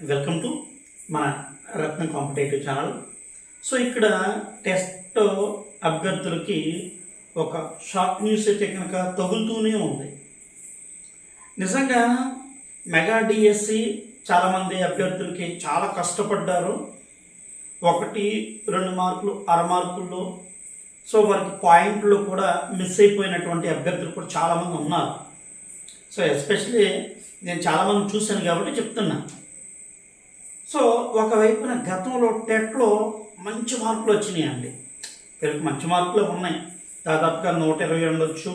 Welcome to మన Ratna competitive channel. So ఇక్కడ test అభ్యర్థులకి ఒక షార్ట్ న్యూస్ అయితే కనుక తగులుతూనే ఉంది. నిజంగా మెగా డిఎస్సి చాలామంది అభ్యర్థులకి చాలా కష్టపడ్డారు. ఒకటి రెండు మార్కులు అర మార్కుల్లో సో వారికి పాయింట్లు కూడా మిస్ అయిపోయినటువంటి అభ్యర్థులు కూడా చాలామంది ఉన్నారు. సో ఎస్పెషలీ నేను చాలామంది చూశాను కాబట్టి చెప్తున్నాను సో ఒకవైపున గతంలో టెట్లో మంచి మార్కులు వచ్చినాయి అండి వీళ్ళకి మంచి మార్కులు ఉన్నాయి. దాదాపుగా నూట ఇరవై ఉండొచ్చు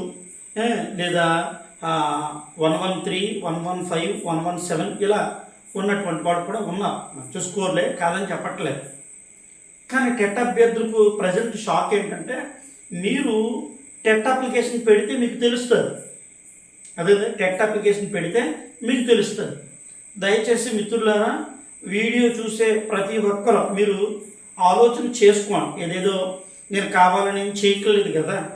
లేదా one one three one one five one one seven ఇలా ఉన్నటువంటి వాడు కూడా ఉన్నారు. మంచి స్కోర్లే కాదని చెప్పట్లేదు. కానీ టెట్ అభ్యర్థులకు ప్రజెంట్ షాక్ ఏంటంటే మీరు టెట్ అప్లికేషన్ పెడితే మీకు తెలుస్తుంది. అదే టెట్ అప్లికేషన్ పెడితే మీకు తెలుస్తుంది. దయచేసి మిత్రులారా వీడియో చూసే ప్రతి ఒక్కరు మీరు ఆలోచన చేసుకోండి. ఏదేదో నేను కావాలని ఏం చేయట్లేదు కదా?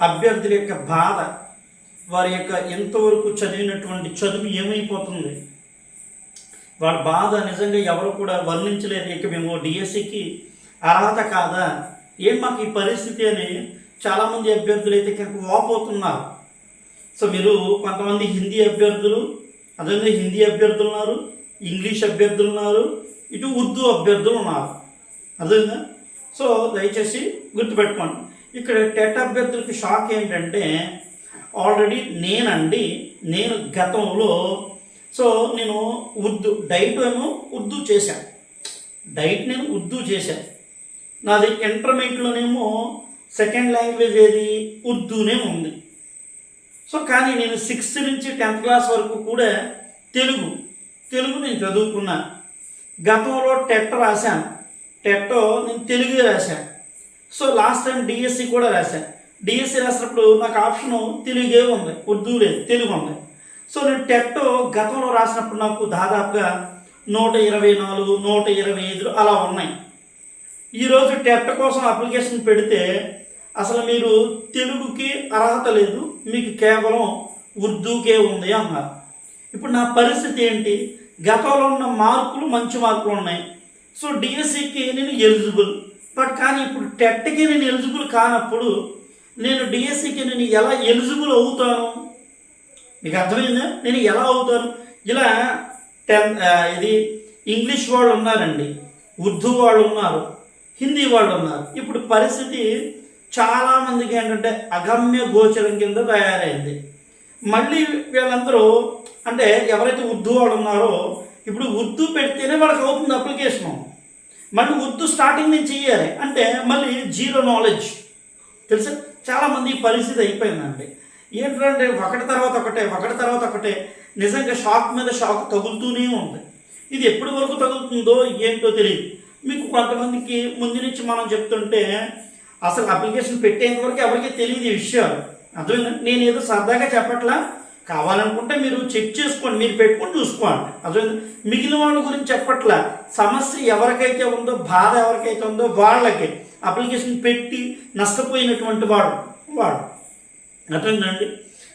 అభ్యర్థుల యొక్క బాధ వారి యొక్క ఎంతవరకు చదివినటువంటి చదువు ఏమైపోతుంది? వాళ్ళ బాధ నిజంగా ఎవరు కూడా వర్ణించలేదు. ఇక మేము డిఎస్సికి అర్హత కాదా? ఏం మాకు ఈ పరిస్థితి అని చాలామంది అభ్యర్థులు అయితే కనుక వాపోతున్నారు. సో మీరు కొంతమంది హిందీ అభ్యర్థులు అదే హిందీ అభ్యర్థులు ఉన్నారు. ఇంగ్లీష్ అభ్యర్థులు ఉన్నారు ఇటు ఉర్దూ అభ్యర్థులు ఉన్నారు. అర్థమైందా? సో దయచేసి గుర్తుపెట్టుకోండి. ఇక్కడ టెట్ అభ్యర్థులకి షాక్ ఏంటంటే ఆల్రెడీ నేనండి నేను గతంలో సో నేను ఉర్దూ డైట్ ఏమో ఉర్దూ చేశాను. డైట్ నేను ఉర్దూ చేశాను. నాది ఇంటర్మీడియట్లోనేమో సెకండ్ లాంగ్వేజ్ ఏది? ఉర్దూనే ఉంది. సో కానీ నేను సిక్స్త్ నుంచి టెన్త్ క్లాస్ వరకు కూడా తెలుగు. తెలుగు నేను చదువుకున్నా. గతంలో టెట్ రాశాను. టెట్ నేను తెలుగే రాశాను. సో లాస్ట్ టైం డిఎస్సి కూడా రాశాను. డిఎస్సి రాసినప్పుడు నాకు ఆప్షన్ తెలుగే ఉంది. ఉర్దూ లేదు తెలుగు ఉంది. సో నేను టెట్ గతంలో రాసినప్పుడు నాకు దాదాపుగా నూట ఇరవై నాలుగు నూట ఇరవై ఐదు అలా ఉన్నాయి. ఈరోజు టెట్ కోసం అప్లికేషన్ పెడితే అసలు మీరు తెలుగుకి అర్హత లేదు. మీకు కేవలం ఉర్దూకే ఉంది అన్నారు ఇప్పుడు నా పరిస్థితి ఏంటి? గతంలో ఉన్న మార్కులు మంచి మార్కులు ఉన్నాయి. సో డిఎస్సికి నేను ఎలిజిబుల్ బట్ కానీ ఇప్పుడు టెట్కి నేను ఎలిజిబుల్ కానప్పుడు నేను డిఎస్సికి నేను ఎలా ఎలిజిబుల్ అవుతాను? మీకు అర్థమైందా? నేను ఎలా అవుతాను? ఇలా టెన్ ఇది ఇంగ్లీష్ వాళ్ళు ఉన్నారండి. ఉర్దూ వాళ్ళు ఉన్నారు. హిందీ వాళ్ళు ఉన్నారు. ఇప్పుడు పరిస్థితి చాలామందికి ఏంటంటే అగమ్య గోచరం కింద తయారైంది. మళ్ళీ వీళ్ళందరూ అంటే ఎవరైతే ఉర్దూ వాళ్ళు ఉన్నారో ఇప్పుడు ఉర్దూ పెడితేనే వాళ్ళకి అవుతుంది అప్లికేషను. మళ్ళీ ఉర్దూ స్టార్టింగ్ నుంచి చేయాలి అంటే మళ్ళీ జీరో నాలెడ్జ్. తెలుసా? చాలామంది ఈ పరిస్థితి అయిపోయిందండి. ఏంటంటే ఒకటి తర్వాత ఒకటే ఒకటి తర్వాత ఒకటే. నిజంగా షాక్ మీద షాక్ తగులుతూనే ఉంది. ఇది ఎప్పటి వరకు తగులుతుందో ఏంటో తెలియదు. మీకు కొంతమందికి ముందు నుంచి మనం చెప్తుంటే అసలు అప్లికేషన్ పెట్టేంత వరకు ఎవరికి తెలియదు ఈ విషయాలు. అర్థమైందా? నేను ఏదో సరదాగా చెప్పట్లా? కావాలనుకుంటే మీరు చెక్ చేసుకోండి మీరు పెట్టుకొని చూసుకోండి. అర్థమైందా? మిగిలిన వాళ్ళ గురించి చెప్పట్లా. సమస్య ఎవరికైతే ఉందో బాధ ఎవరికైతే ఉందో వాళ్ళకి. అప్లికేషన్ పెట్టి నష్టపోయినటువంటి వాడు వాడు. అర్థమైందండి?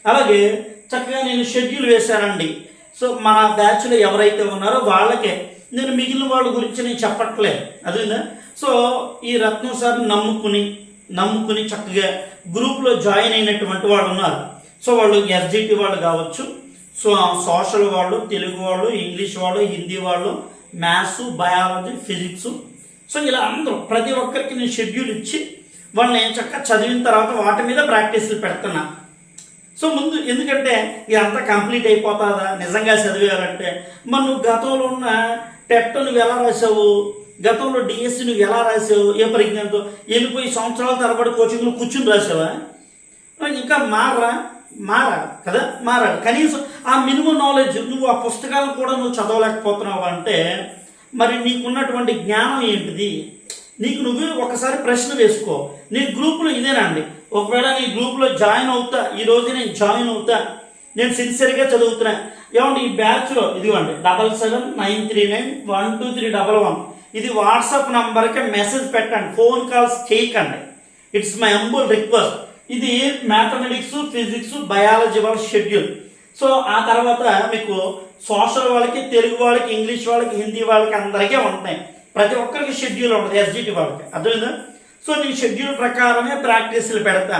అలాగే చక్కగా నేను షెడ్యూల్ వేశానండి. సో మన బ్యాచ్లో ఎవరైతే ఉన్నారో వాళ్ళకే. నేను మిగిలిన వాళ్ళ గురించి నేను చెప్పట్లే. అదేనా సో ఈ రత్నం సార్ నమ్ముకుని నమ్ముకుని చక్కగా గ్రూప్లో జాయిన్ అయినటువంటి వాళ్ళు ఉన్నారు. సో వాళ్ళు ఎస్జిటి వాళ్ళు కావచ్చు సో సోషల్ వాళ్ళు తెలుగు వాళ్ళు ఇంగ్లీష్ వాళ్ళు హిందీ వాళ్ళు మ్యాథ్స్ బయాలజీ ఫిజిక్స్. సో ఇలా అందరూ ప్రతి ఒక్కరికి నేను షెడ్యూల్ ఇచ్చి వాళ్ళని చక్కగా చదివిన తర్వాత వాటి మీద ప్రాక్టీస్లు పెడుతున్నా. సో ముందు ఎందుకంటే ఇదంతా కంప్లీట్ అయిపోతుందా? నిజంగా చదివేయాలంటే. మరి నువ్వు గతంలో ఉన్న టెట్ నువ్వు ఎలా రాసావు? గతంలో డిఎస్సి నువ్వు ఎలా రాసావు? ఏ పరిజ్ఞానంతో? వెళ్ళిపోయి సంవత్సరాల తరబడి కోచింగ్లో కూర్చుని రాసావా? ఇంకా మారరా మారాలి కదా? మారాలి కనీసం ఆ మినిమం నాలెడ్జ్ నువ్వు ఆ పుస్తకాలను కూడా నువ్వు చదవలేకపోతున్నావు అంటే మరి నీకున్నటువంటి జ్ఞానం ఏంటిది? నీకు నువ్వే ఒకసారి ప్రశ్న వేసుకో. నీ గ్రూపులో ఇదేనండి ఒకవేళ నీ గ్రూప్లో జాయిన్ అవుతా ఈ రోజు నేను జాయిన్ అవుతా నేను సిన్సియర్గా చదువుతున్నా. ఏమంటే ఈ బ్యాచ్లో ఇదిగోండి double seven nine three nine one two three double one. ఇది వాట్సాప్ నంబర్కి మెసేజ్ పెట్టండి ఫోన్ కాల్స్ చేయకండి. It's my humble request. ఇది మ్యాథమెటిక్స్ ఫిజిక్స్ బయాలజీ వాళ్ళ షెడ్యూల్ సో ఆ తర్వాత మీకు సోషల్ వాళ్ళకి తెలుగు వాళ్ళకి ఇంగ్లీష్ వాళ్ళకి హిందీ వాళ్ళకి అందరికీ ఉంటాయి ప్రతి ఒక్కరికి షెడ్యూల్ ఉంటుంది ఎస్జిటి వాళ్ళకి. అర్థమైందా? సో నేను షెడ్యూల్ ప్రకారమే ప్రాక్టీస్లు పెడతా.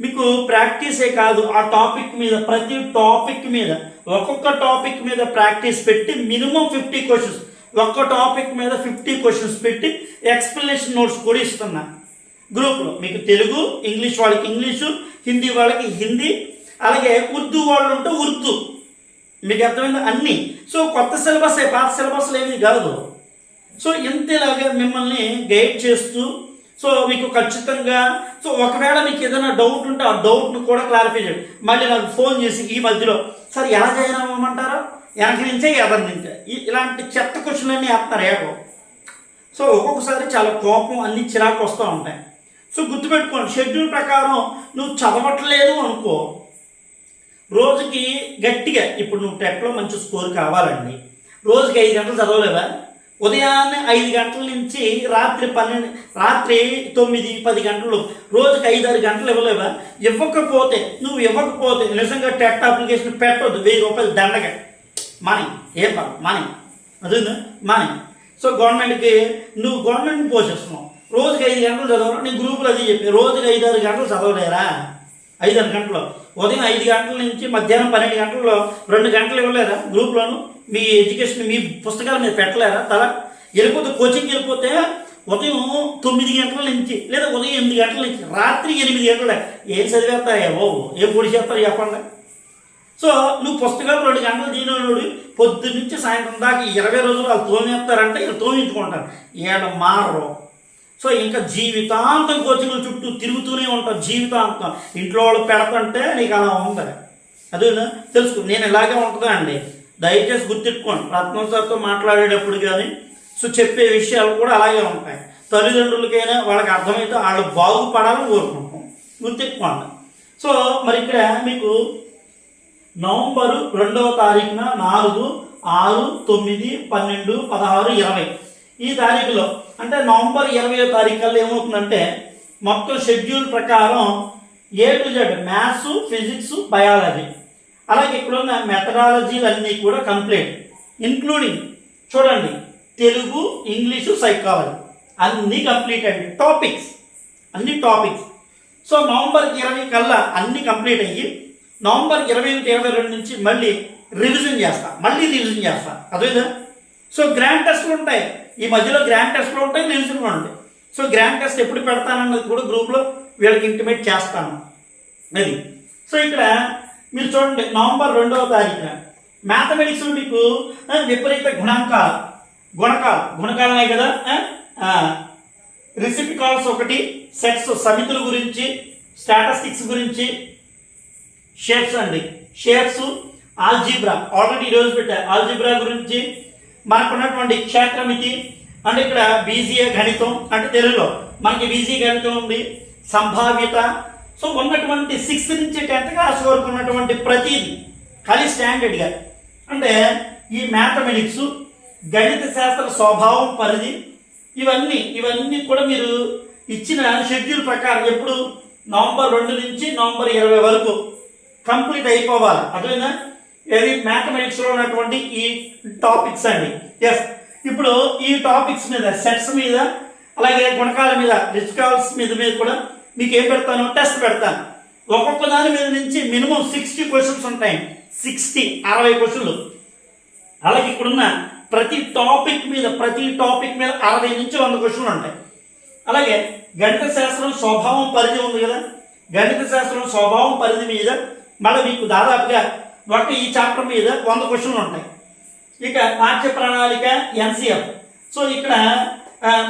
మీకు ప్రాక్టీసే కాదు ఆ టాపిక్ మీద ప్రతి టాపిక్ మీద ఒక్కొక్క టాపిక్ మీద ప్రాక్టీస్ పెట్టి మినిమం ఫిఫ్టీ క్వశ్చన్స్ ఒక్క టాపిక్ మీద ఫిఫ్టీ క్వశ్చన్స్ పెట్టి ఎక్స్ప్లెనేషన్ నోట్స్ కూడా ఇస్తున్నా. గ్రూప్లో మీకు తెలుగు ఇంగ్లీష్ వాళ్ళకి ఇంగ్లీషు హిందీ వాళ్ళకి హిందీ అలాగే ఉర్దూ వాళ్ళు ఉంటే ఉర్దూ. మీకు అర్థమైంది? అన్నీ. సో కొత్త సిలబస్ పాత సిలబస్ ఏమీ కాదు. సో ఇంతలాగా మిమ్మల్ని గైడ్ చేస్తూ సో మీకు ఖచ్చితంగా సో ఒకవేళ మీకు ఏదైనా డౌట్ ఉంటే ఆ డౌట్ను కూడా క్లారిఫై చేయండి. మళ్ళీ నాకు ఫోన్ చేసి ఈ మధ్యలో సార్ ఎలా జాయిన్ అవ్వమంటారా? వెనక నుంచే ఎదరి నుంచే ఇలాంటి చెత్త క్వశ్చన్లన్నీ వేస్తున్నారు ఏకో సో ఒక్కొక్కసారి చాలా కోపం అన్ని చిరాకు వస్తూ ఉంటాయి. సో గుర్తుపెట్టుకోండి షెడ్యూల్ ప్రకారం నువ్వు చదవట్లేదు అనుకో. రోజుకి గట్టిగా ఇప్పుడు నువ్వు టెట్లో మంచి స్కోర్ కావాలండి. రోజుకి ఐదు గంటలు చదవలేవా? ఉదయాన్నే ఐదు గంటల నుంచి రాత్రి పన్నెండు రాత్రి తొమ్మిది పది గంటలు రోజుకి ఐదు ఆరు గంటలు ఇవ్వలేవా? ఇవ్వకపోతే నువ్వు ఇవ్వకపోతే నిజంగా టెట్ అప్లికేషన్ పెట్టొద్దు వెయ్యి రూపాయలు దండగా. మనీ ఏం పర్లేదు మనీ అదే మనీ సో గవర్నమెంట్కి నువ్వు గవర్నమెంట్ పోషిస్తున్నావు. రోజుకి ఐదు గంటలు చదవడం నీ గ్రూపులో అది చెప్పి రోజుకి ఐదు ఆరు గంటలు చదవలేరా? ఐదు ఆరు గంటలు. ఉదయం ఐదు గంటల నుంచి మధ్యాహ్నం పన్నెండు గంటల్లో రెండు గంటలు ఇవ్వలేరా గ్రూప్లోను? మీ ఎడ్యుకేషన్ మీ పుస్తకాలు మీరు పెట్టలేరా తల వెళ్ళిపోతే కోచింగ్ వెళ్ళిపోతే ఉదయం తొమ్మిది గంటల నుంచి లేదా ఉదయం ఎనిమిది గంటల నుంచి రాత్రి ఎనిమిది గంటల ఏం చదివేస్తారా? ఓ ఏం పొడి చేస్తారు చెప్పండి. సో నువ్వు పుస్తకాలు రెండు గంటలు దీనివాడు పొద్దు నుంచి సాయంత్రం దాకా ఇరవై రోజులు వాళ్ళు తోమేస్తారంటే ఇలా తోమించుకుంటారు. ఏడ మారరు. సో ఇంకా జీవితాంతం కోచింగ్ల చుట్టూ తిరుగుతూనే ఉంటావు జీవితాంతం. ఇంట్లో వాళ్ళు పెడతంటే నీకు అలా ఉంది అది తెలుసుకో నేను ఇలాగే ఉంటుందా అండి? దయచేసి గుర్తిట్టుకోండి రత్నం సార్తో మాట్లాడేటప్పుడు కానీ సో చెప్పే విషయాలు కూడా అలాగే ఉంటాయి. తల్లిదండ్రులకైనా వాళ్ళకి అర్థమైతే వాళ్ళు బాగుపడాలని కోరుకుంటాం. గుర్తిట్టుకోండి సో మరి ఇక్కడ మీకు నవంబరు రెండవ తారీఖున నాలుగు ఆరు తొమ్మిది పన్నెండు పదహారు ఇరవై. ఈ తారీఖులో అంటే నవంబర్ ఇరవై తారీఖు కల్లా ఏమవుతుందంటే మొత్తం షెడ్యూల్ ప్రకారం A to Z maths physics biology అలాగే ఇక్కడున్న మెథడాలజీలన్నీ అన్నీ కూడా కంప్లీట్ ఇన్క్లూడింగ్ చూడండి తెలుగు ఇంగ్లీషు సైకాలజీ అన్నీ కంప్లీట్ అండి టాపిక్స్ అన్ని టాపిక్స్. సో నవంబర్ ఇరవై కల్లా అన్ని కంప్లీట్ అయ్యి నవంబర్ ఇరవై ఒకటి ఇరవై రెండు నుంచి మళ్ళీ రివిజన్ చేస్తా మళ్ళీ రివిజన్ చేస్తా. అదేదా సో గ్రాండ్ టెస్ట్లు ఉంటాయి. ఈ మధ్యలో గ్రాండ్ టెస్ట్లు ఉంటాయి రివిజన్ ఉంటాయి సో గ్రాండ్ టెస్ట్ ఎప్పుడు పెడతానన్నది కూడా గ్రూప్లో వీళ్ళకి ఇంటిమేట్ చేస్తాను. అది. సో ఇక్కడ మీరు చూడండి నవంబర్ రెండవ తారీఖున మ్యాథమెటిక్స్ మీకు విపరీత గుణాంకాలు. గుణకాలు. గుణకాలనే కదా రిసిప్ట్ కాల్స్ ఒకటి సెట్స్ సమితుల గురించి స్టాటిస్టిక్స్ గురించి షేప్స్ అండి. షేప్స్ ఆల్జీబ్రా ఆల్రెడీ ఈరోజు పెట్టారు ఆల్జీబ్రా గురించి మనకున్నటువంటి క్షేత్రమితి అంటే ఇక్కడ బీజీఏ గణితం అంటే తెలుగులో మనకి బీజీ గణితం ఉంది సంభావ్యత. సో ఉన్నటువంటి సిక్స్త్ నుంచి టెన్త్ క్లాస్ వరకు ఉన్నటువంటి ప్రతిదీ ఖాళీ స్టాండర్డ్గా అంటే ఈ మ్యాథమెటిక్స్ గణిత శాస్త్ర స్వభావం పరిధి ఇవన్నీ ఇవన్నీ కూడా మీరు ఇచ్చిన షెడ్యూల్ ప్రకారం ఎప్పుడు? నవంబర్ రెండు నుంచి నవంబర్ ఇరవై వరకు కంప్లీట్ అయిపోవాలి. అదేనా ఇది మ్యాథమెటిక్స్లో ఉన్నటువంటి ఈ టాపిక్స్ అండి. ఎస్ ఇప్పుడు ఈ టాపిక్స్ మీద సెట్స్ మీద అలాగే గుణకాల మీద రిస్కాల్స్ మీద మీద కూడా మీకు ఏం పెడతాను? టెస్ట్ పెడతాను. ఒక్కొక్క దాని మీద నుంచి మినిమం సిక్స్టీ క్వశ్చన్స్ ఉంటాయి. సిక్స్టీ అరవై క్వశ్చన్లు అలాగే ఇక్కడున్న ప్రతి టాపిక్ మీద ప్రతి టాపిక్ మీద అరవై నుంచి వంద క్వశ్చన్లు ఉంటాయి. అలాగే గణిత శాస్త్రం స్వభావం పరిధి ఉంది కదా? గణిత శాస్త్రం స్వభావం పరిధి మీద మళ్ళీ మీకు దాదాపుగా ఒక ఈ చాప్టర్ మీద వంద క్వశ్చన్లు ఉంటాయి. ఇక పాఠ్య ప్రణాళిక ఎన్సీఎఫ్ సో ఇక్కడ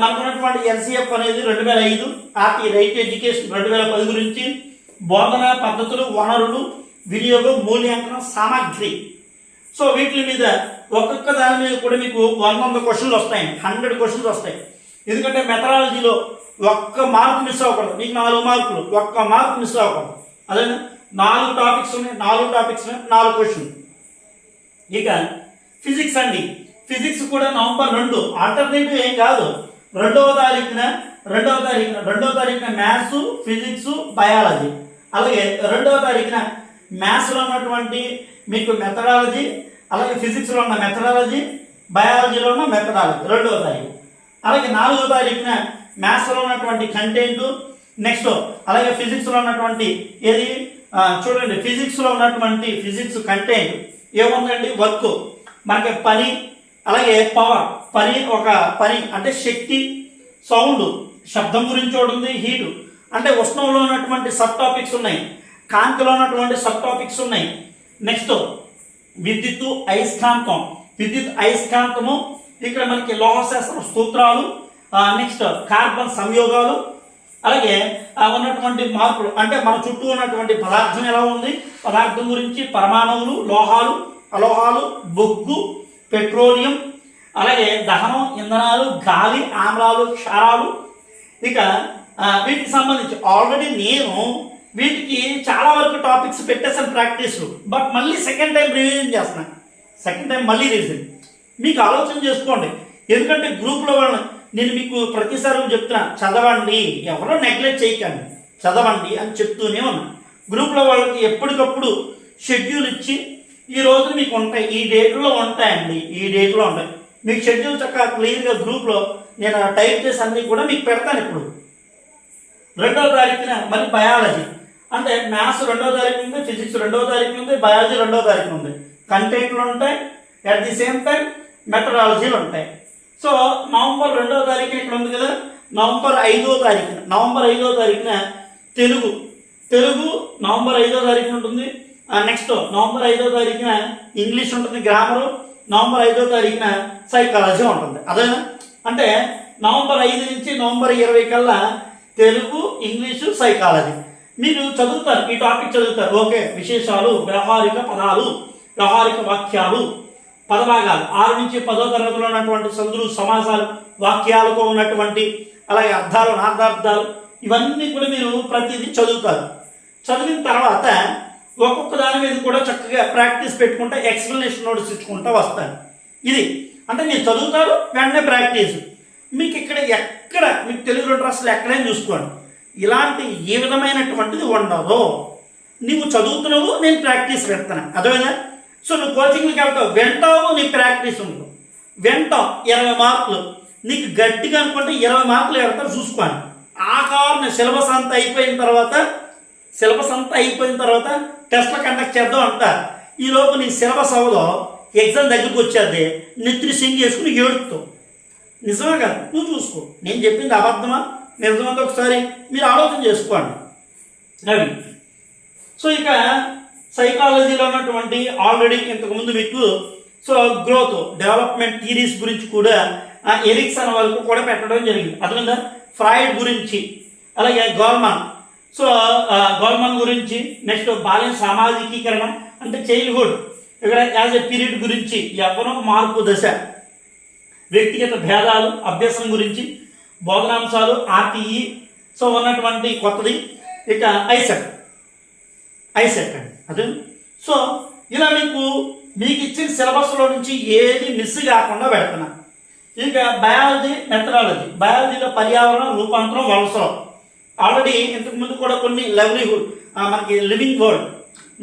మనకున్నటువంటి ఎన్సీఎఫ్ అనేది రెండు వేల ఐదు ఆర్టీ రైట్ ఎడ్యుకేషన్ రెండు వేల పది గురించి బోధనా పద్ధతులు వనరులు వినియోగం మూల్యాంకనం సామాగ్రి. సో వీటి మీద ఒక్కొక్క దాని మీద కూడా మీకు వంద వంద క్వశ్చన్లు వస్తాయి. హండ్రెడ్ క్వశ్చన్స్ వస్తాయి. ఎందుకంటే మెథడాలజీలో ఒక్క మార్క్ మిస్ అవ్వకూడదు. మీకు నాలుగు మార్కులు ఒక్క మార్క్ మిస్ అవ్వకూడదు. అదే నాలుగు టాపిక్స్ ఉన్నాయి నాలుగు టాపిక్స్ ఉన్నాయి నాలుగు క్వశ్చన్ ఇక ఫిజిక్స్ అండి. ఫిజిక్స్ కూడా నవంబర్ రెండు. ఆల్టర్నేటివ్ ఏం కాదు. రెండవ తారీఖున రెండవ తారీఖున రెండవ తారీఖున మ్యాథ్స్ ఫిజిక్స్ బయాలజీ అలాగే రెండవ తారీఖున మ్యాథ్స్లో ఉన్నటువంటి మీకు మెథడాలజీ అలాగే ఫిజిక్స్లో ఉన్న మెథడాలజీ బయాలజీలో ఉన్న మెథడాలజీ రెండవ తారీఖు. అలాగే నాలుగో తారీఖున మ్యాథ్స్లో ఉన్నటువంటి కంటెంట్ నెక్స్ట్ అలాగే ఫిజిక్స్లో ఉన్నటువంటి ఏది? చూడండి ఫిజిక్స్లో ఉన్నటువంటి ఫిజిక్స్ కంటెంట్ ఏముందండి? వర్క్. మనకి పని అలాగే పవర్ పని ఒక పని అంటే శక్తి సౌండ్ శబ్దం గురించి ఒకటి ఉంది హీటు అంటే ఉష్ణంలో ఉన్నటువంటి సబ్ టాపిక్స్ ఉన్నాయి కాంతిలో ఉన్నటువంటి సబ్ టాపిక్స్ ఉన్నాయి. నెక్స్ట్ విద్యుత్తు అయస్కాంతం. విద్యుత్ అయస్కాంతము ఇక్కడ మనకి లోహశాస్త్ర సూత్రాలు. నెక్స్ట్ కార్బన్ సంయోగాలు. అలాగే ఉన్నటువంటి మార్పులు అంటే మన చుట్టూ ఉన్నటువంటి పదార్థం ఎలా ఉంది? పదార్థం గురించి పరమాణువులు లోహాలు అలోహాలు బొగ్గు పెట్రోలియం అలాగే దహనం ఇంధనాలు గాలి ఆమ్లాలు క్షారాలు. ఇక వీటికి సంబంధించి ఆల్రెడీ నేను వీటికి చాలా వరకు టాపిక్స్ పెట్టేసాను ప్రాక్టీస్లు బట్ మళ్ళీ సెకండ్ టైం రివిజన్ చేస్తున్నాను సెకండ్ టైం మళ్ళీ రివిజన్ మీకు ఆలోచన చేసుకోండి. ఎందుకంటే గ్రూప్లో వాళ్ళని నేను మీకు ప్రతిసారి చెప్తున్నా చదవండి. ఎవరో నెగ్లెక్ట్ చేయకండి. చదవండి అని చెప్తూనే ఉన్నా. గ్రూప్లో వాళ్ళకి ఎప్పటికప్పుడు షెడ్యూల్ ఇచ్చి ఈ రోజు మీకు ఉంటాయి ఈ డేట్లో ఉంటాయండి. ఈ డేట్లో ఉంటాయి. మీకు షెడ్యూల్ చక్కగా క్లియర్గా గ్రూప్లో నేను టైప్ చేసి అన్నీ కూడా మీకు పెడతాను ఇప్పుడు. రెండవ తారీఖున మరి బయాలజీ అంటే మ్యాథ్స్ రెండవ తారీఖు ఉంది ఫిజిక్స్ రెండవ తారీఖు ఉంది బయాలజీ రెండవ తారీఖు ఉంది కంటెంట్లు ఉంటాయి అట్ ది సేమ్ టైం మెథడాలజీలు ఉంటాయి. సో నవంబర్ రెండవ తారీఖున ఇక్కడ ఉంది కదా? నవంబర్ ఐదో తారీఖున. నవంబర్ ఐదో తారీఖున తెలుగు. తెలుగు నవంబర్ ఐదో తారీఖున ఉంటుంది. నెక్స్ట్ నవంబర్ ఐదో తారీఖున ఇంగ్లీష్ ఉంటుంది గ్రామరు నవంబర్ ఐదో తారీఖున సైకాలజీ ఉంటుంది. అదేనా? అంటే నవంబర్ ఐదు నుంచి నవంబర్ ఇరవై కల్లా తెలుగు ఇంగ్లీషు సైకాలజీ మీరు చదువుతారు. ఈ టాపిక్ చదువుతారు. ఓకే. విశేషాలు వ్యవహారిక పదాలు వ్యవహారిక వాక్యాలు. పదభాగాలు. ఆరు నుంచి పదో తరగతిలో ఉన్నటువంటి సందులు సమాసాలు వాక్యాలతో ఉన్నటువంటి అలాగే అర్థాలు నార్థార్థాలు ఇవన్నీ కూడా మీరు ప్రతిదీ చదువుతారు. చదివిన తర్వాత ఒక్కొక్క దాని మీద కూడా చక్కగా ప్రాక్టీస్ పెట్టుకుంటా ఎక్స్ప్లెనేషన్ నోట్స్ ఇచ్చుకుంటా వస్తాను. ఇది. అంటే మీరు చదువుతారు వెంటనే ప్రాక్టీస్. మీకు ఇక్కడ ఎక్కడ మీకు తెలుగు డ్రెస్సులు రాష్ట్రాలు ఎక్కడైనా చూసుకోండి. ఇలాంటి ఏ విధమైనటువంటిది ఉండదు. నువ్వు చదువుతున్నావు నేను ప్రాక్టీస్ పెడతాను. అదేవిధంగా సో నువ్వు కోచింగ్కి వెళ్తావు. వెంటావు నీ ప్రాక్టీస్ ఉండవు వింటావు ఇరవై మార్కులు. నీకు గట్టిగా అనుకుంటే ఇరవై మార్కులు పెడతారు చూసుకోండి ఆ కావాలని సిలబస్ అంతా అయిపోయిన తర్వాత సిలబస్ అంతా అయిపోయిన తర్వాత టెస్ట్లు కండక్ట్ చేద్దాం అంటారు. ఈ లోపు నీ సిలబస్ అవ్వదో. ఎగ్జామ్ దగ్గరికి వచ్చేది. నెత్తిని సింగ్ చేసుకుని ఏడుపుతావు నిజమే కదా? నువ్వు చూసుకో. నేను చెప్పింది అబద్ధమా? నిజమంతా ఒకసారి మీరు ఆలోచన చేసుకోండి. రవి సో ఇక సైకాలజీలో ఉన్నటువంటి ఆల్రెడీ ఇంతకుముందు మీకు సో గ్రోత్ డెవలప్మెంట్ థీరీస్ గురించి కూడా ఎరిక్సన్ వరకు కూడా పెట్టడం జరిగింది. అర్థమైందా? ఫ్రాయిడ్ గురించి అలాగే గోల్మన్ సో గోల్మన్ గురించి నెక్స్ట్ బాల్య సామాజికీకరణ అంటే చైల్డ్హుడ్ ఇక్కడ యాజ్ ఎ పీరియడ్ గురించి యవ్వనం మార్పు దశ. వ్యక్తిగత భేదాలు అభ్యాసం గురించి బోధనాంశాలు ఆర్టీఈ సో ఉన్నటువంటి కొత్తది ఇక ఐసెట్. ఐసెట్ అండి. అదే? సో ఇలా మీకు మీకు ఇచ్చిన సిలబస్లో నుంచి ఏది మిస్ కాకుండా పెడుతున్నా ఇక బయాలజీ మెథడాలజీ. బయాలజీలో పర్యావరణ రూపాంతరం వలసలు. ఆల్రెడీ ఇంతకుముందు కూడా కొన్ని లవ్లీహుడ్ మనకి living world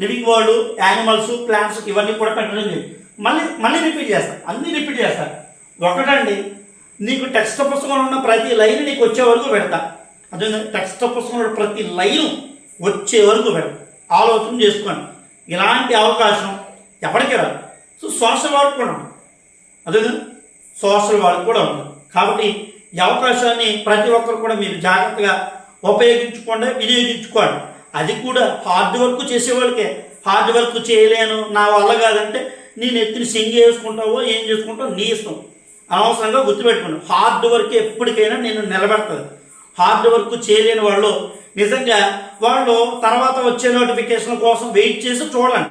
living world animals plants ఇవన్నీ కూడా పెట్టడం జరిగింది మళ్ళీ మళ్ళీ రిపీట్ చేస్తారు అన్నీ రిపీట్ చేస్తారు ఒకటండి నీకు టెక్స్ట్ పుస్తకంలో ఉన్న ప్రతి లైన్ నీకు వచ్చే వరకు పెడతా. అదే టెక్స్ట్ పుస్తకంలో ప్రతి లైన్ వచ్చే వరకు పెడతా. ఆలోచన చేసుకోండి. ఇలాంటి అవకాశం ఎవరికి రాదు. సో సోషల్ వర్క్ కూడా ఉంది అదే సోషల్ వర్క్ కూడా ఉంది కాబట్టి ఈ అవకాశాన్ని ప్రతి ఒక్కరు కూడా మీరు జాగ్రత్తగా ఉపయోగించుకోండి వినియోగించుకోండి. అది కూడా హార్డ్ వర్క్ చేసేవాళ్ళకే. హార్డ్ వర్క్ చేయలేను నా వల్ల కాదంటే నేను ఎత్తిని సింగ్ చేసుకుంటావో ఏం చేసుకుంటావో నీ ఇష్టం. అనవసరంగా గుర్తుపెట్టుకోండి. హార్డ్ వర్క్ ఎప్పటికైనా నేను నిలబెడతాను హార్డ్ వర్క్ చేయలేని వాళ్ళు నిజంగా వాళ్ళు తర్వాత వచ్చే నోటిఫికేషన్ కోసం వెయిట్ చేసి చూడండి.